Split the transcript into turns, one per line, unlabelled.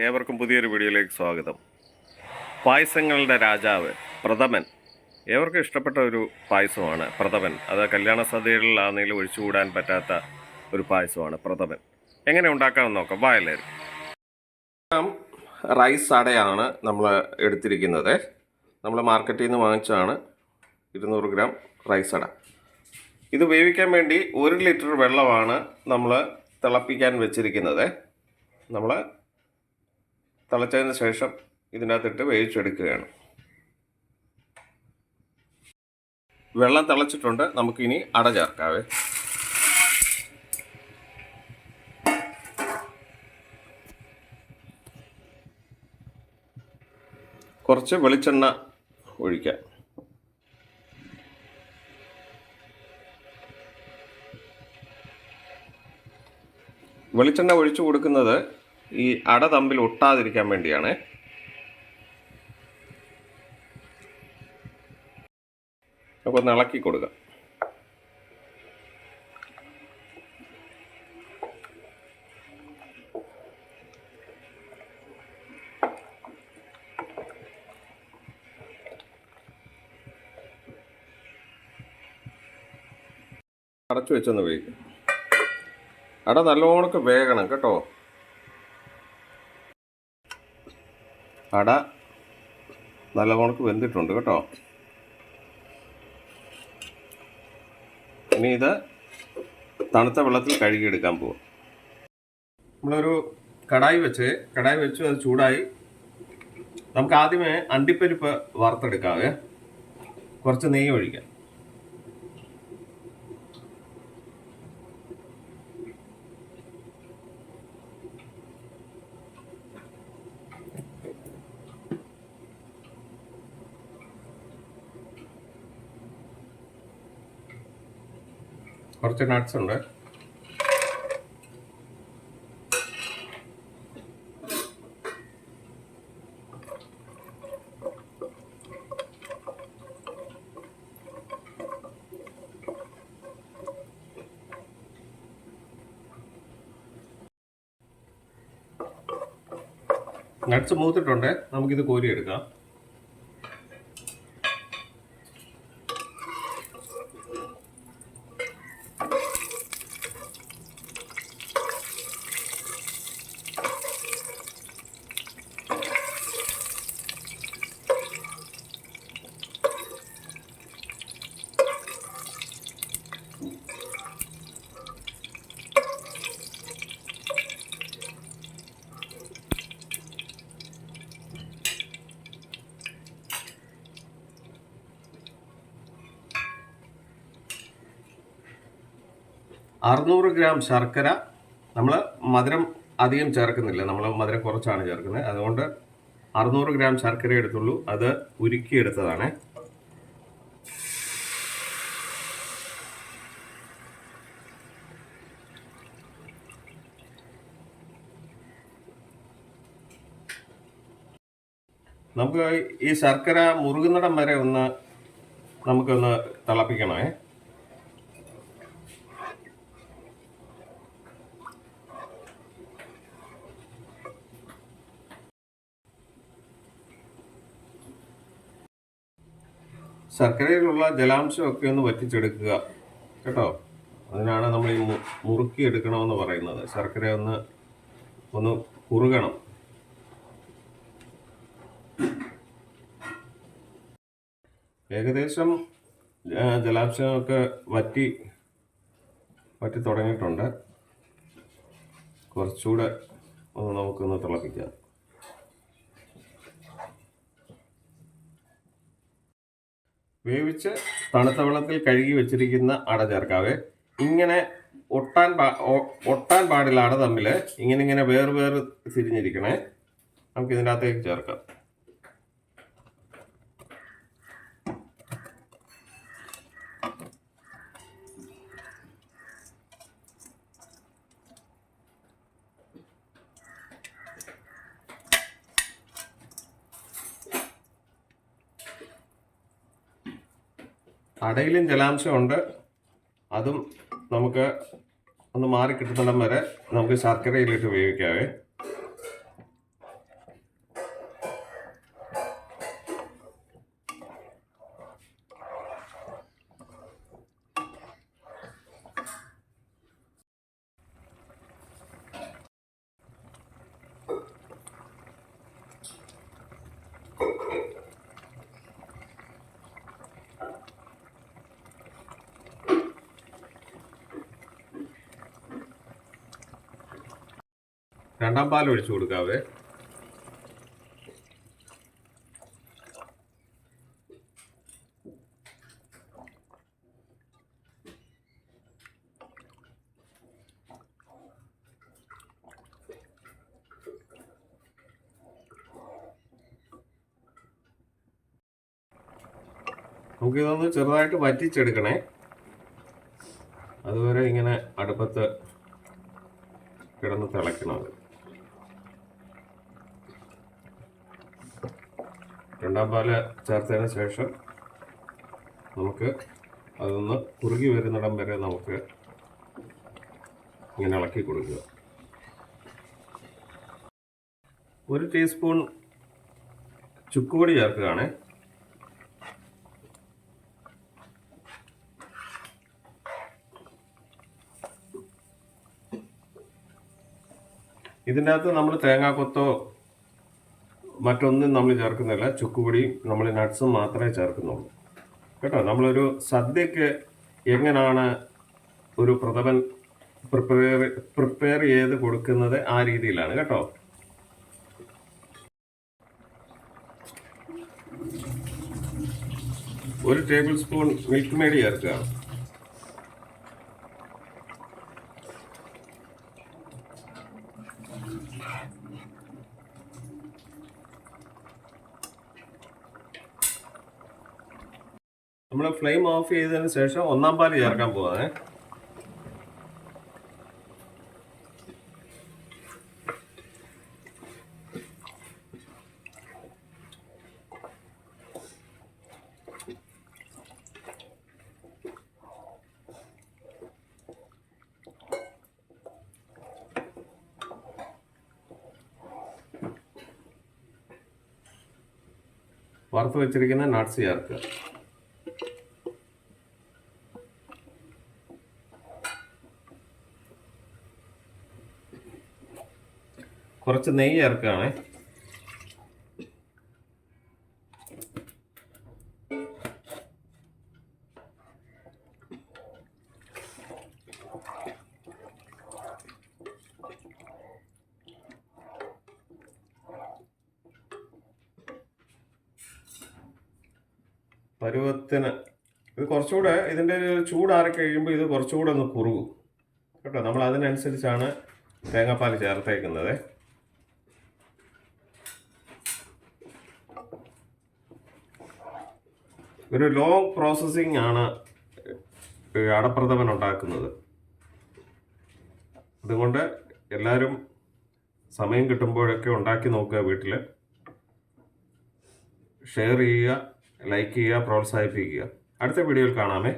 ഏവർക്കും പുതിയൊരു വീഡിയോയിലേക്ക് സ്വാഗതം. പായസങ്ങളുടെ രാജാവ് പ്രഥമൻ. ഏവർക്കും ഇഷ്ടപ്പെട്ട ഒരു പായസമാണ് പ്രഥമൻ. അത് കല്യാണ സദ്യകളിലാണെങ്കിലും ഒഴിച്ചുകൂടാൻ പറ്റാത്ത ഒരു പായസമാണ് പ്രഥമൻ. എങ്ങനെ ഉണ്ടാക്കാമെന്ന് നോക്കാം. വായലേര് റൈസ് അടയാണ് നമ്മൾ എടുത്തിരിക്കുന്നത്. നമ്മൾ മാർക്കറ്റിൽ നിന്ന് വാങ്ങിച്ചതാണ് ഇരുന്നൂറ് ഗ്രാം റൈസ് അട. ഇത് വേവിക്കാൻ വേണ്ടി ഒരു ലിറ്റർ വെള്ളമാണ് നമ്മൾ തിളപ്പിക്കാൻ വെച്ചിരിക്കുന്നത്. നമ്മൾ തിളച്ചതിന് ശേഷം ഇതിനകത്തിട്ട് വേവിച്ചെടുക്കുകയാണ്. വെള്ളം തിളച്ചിട്ടുണ്ട്. നമുക്കിനി അട ചേർക്കാവേ. കുറച്ച് വെളിച്ചെണ്ണ ഒഴിക്കാം. വെളിച്ചെണ്ണ ഒഴിച്ചു കൊടുക്കുന്നത് ഈ അട തമ്മിൽ ഒട്ടാതിരിക്കാൻ വേണ്ടിയാണ്. അപ്പോൾ ഒന്ന് ഇളക്കി കൊടുക്കുക അടച്ചു വെച്ചൊന്ന് വേവിക്കും. അട നല്ലോണക്ക് വേകണം കേട്ടോ. അട നല്ലവണ്ണക്ക് വെന്തിട്ടുണ്ട് കേട്ടോ. ഇനി ഇത് തണുത്ത വെള്ളത്തിൽ കഴുകിയെടുക്കാൻ പോകും നമ്മളൊരു കടായി വെച്ച് കടായി വെച്ച് അത് ചൂടായി. നമുക്ക് ആദ്യമേ അണ്ടിപ്പരിപ്പ് വറുത്തെടുക്കാവേ കുറച്ച് നെയ്യ് ഒഴിക്കാം. കുറച്ച് നട്ട്സ് ഉണ്ട്. നട്ട്സ് മൂത്തിട്ടുണ്ട്. നമുക്കിത് കോരിയെടുക്കാം. അറുന്നൂറ് ഗ്രാം ശർക്കര നമ്മൾ മധുരം അധികം ചേർക്കുന്നില്ല. നമ്മൾ മധുരം കുറച്ചാണ് ചേർക്കുന്നത്. അതുകൊണ്ട് അറുന്നൂറ് ഗ്രാം ശർക്കര എടുത്തുള്ളൂ. അത് ഉരുക്കിയെടുത്തതാണ്. നമുക്ക് ഈ ശർക്കര മുറുകുന്നിടം വരെ ഒന്ന് നമുക്കൊന്ന് തിളപ്പിക്കണേ ശർക്കരയിലുള്ള ജലാംശമൊക്കെ ഒന്ന് വറ്റിച്ചെടുക്കുക. കേട്ടോ? അതിനാണ് നമ്മൾ ഈ മുറുക്കി എടുക്കണമെന്ന് പറയുന്നത്. ശർക്കര ഒന്ന് ഒന്ന് കുറുകണം. ഏകദേശം ജലാംശമൊക്കെ വറ്റി വറ്റി തുടങ്ങിയിട്ടുണ്ട്. കുറച്ചുകൂടെ ഒന്ന് നമുക്കൊന്ന് തിളപ്പിക്കാം. വേവിച്ച് തണുത്ത വെള്ളത്തിൽ കഴുകി വെച്ചിരിക്കുന്ന അട ചേർക്കാവേ. ഇങ്ങനെ ഒട്ടാൻ പാ ഒട്ടാൻ പാടില്ല അട തമ്മിൽ ഇങ്ങനെ ഇങ്ങനെ വേർ വേർ തിരിഞ്ഞിരിക്കണേ. നമുക്ക് ഇതിന്റെ അകത്തേക്ക് ചേർക്കാം. അടയിലും ജലാംശമുണ്ട് അതും നമുക്ക് ഒന്ന് മാറി കിട്ടുന്നിടം വരെ നമുക്ക് ശർക്കരയിലിട്ട് വേവിക്കാവേ രണ്ടാം പാൽ ഒഴിച്ചു കൊടുക്കാവേ. നമുക്കിതൊന്ന് ചെറുതായിട്ട് വറ്റിച്ചെടുക്കണേ. അതുവരെ ഇങ്ങനെ അടുപ്പത്ത് കിടന്ന് തിളയ്ക്കണം രണ്ടാം പാൽ ചേർത്തതിന് ശേഷം നമുക്ക് അതൊന്ന് കുറുകി വരുന്നിടം വരെ നമുക്ക് ഇങ്ങനെ ഇളക്കി കൊടുക്കുക. ഒരു ടീസ്പൂൺ ചുക്കുപൊടി ചേർക്കുകയാണേ. ഇതിന്റെ അകത്ത് നമ്മൾ തേങ്ങാക്കൊത്തോ മറ്റൊന്നും നമ്മൾ ചേർക്കുന്നില്ല. ചുക്കുപൊടിയും നമ്മൾ നട്ട്സും മാത്രമേ ചേർക്കുന്നുള്ളൂ. കേട്ടോ? നമ്മളൊരു സദ്യക്ക് എങ്ങനെയാണ് ഒരു പ്രഥമൻ പ്രിപ്പയർ പ്രിപ്പയർ ചെയ്ത് കൊടുക്കുന്നത് ആ രീതിയിലാണ്. കേട്ടോ? ഒരു ടേബിൾ സ്പൂൺ മിൽക്ക് മേഡ് ചേർക്കുക നമ്മൾ ഫ്ലെയിം ഓഫ് ചെയ്തതിന് ശേഷം ഒന്നാം പാൽ ചേർക്കാൻ പോവാണേ. വറുത്ത് വെച്ചിരിക്കുന്ന നട്ട്സ് ചേർക്കുക. കുറച്ച് നെയ്യ് ചേർക്കുകയാണേ. പരുവത്തിന് ഇത് കുറച്ചുകൂടെ ഇതിന്റെ ഒരു ചൂടാറി കഴിയുമ്പോൾ ഇത് കുറച്ചുകൂടെ ഒന്ന് കുറുകും. കേട്ടോ നമ്മൾ അതിനനുസരിച്ചാണ് തേങ്ങാപ്പാൽ ചേർത്തേക്കുന്നത്. ഒരു ലോങ് പ്രോസസ്സിംഗ് ആണ് അടപ്രഥമൻ ഉണ്ടാക്കുന്നത്. അതുകൊണ്ട് എല്ലാവരും സമയം കിട്ടുമ്പോഴൊക്കെ ഉണ്ടാക്കി നോക്കുക വീട്ടിൽ ഷെയർ ചെയ്യുക ലൈക്ക് ചെയ്യുക പ്രോത്സാഹിപ്പിക്കുക. അടുത്ത വീഡിയോയിൽ കാണാമേ.